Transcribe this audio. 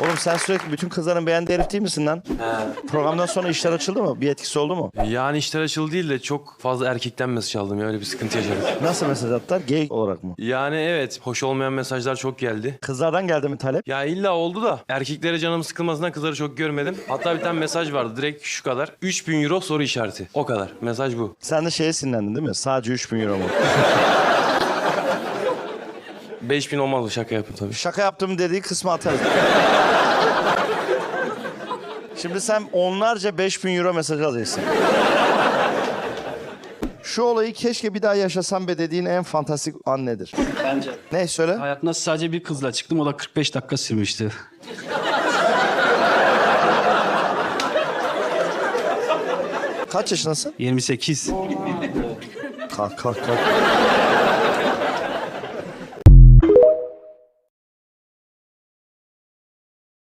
Oğlum sen sürekli bütün kızların beğendiği herif değil misin lan? Programdan sonra işler açıldı mı? Bir etkisi oldu mu? Yani işler açıldı değil de çok fazla erkekten mesaj aldım ya öyle bir sıkıntı yaşadık. Nasıl mesaj attılar? Gay olarak mı? Yani evet hoş olmayan mesajlar çok geldi. Kızlardan geldi mi talep? Ya illa oldu da erkeklere canım sıkılmasından kızları çok görmedim. Hatta bir tane mesaj vardı direkt şu kadar. 3000 euro soru işareti. O kadar. Mesaj bu. Sen de şeye sinirlendin değil mi? Sadece 3000 euro mu? 5000 olmaz şaka yapın tabii. Şaka yaptım dediği kısmı atarız. Şimdi sen onlarca 5000 euro mesaj alacaksın. Şu olayı keşke bir daha yaşasam be dediğin en fantastik an nedir? Bence. Ne söyle? Hayatımda sadece bir kızla çıktım. O da 45 dakika sürmüştü. Kaç yaşındasın? 28. Kalk kalk kalk.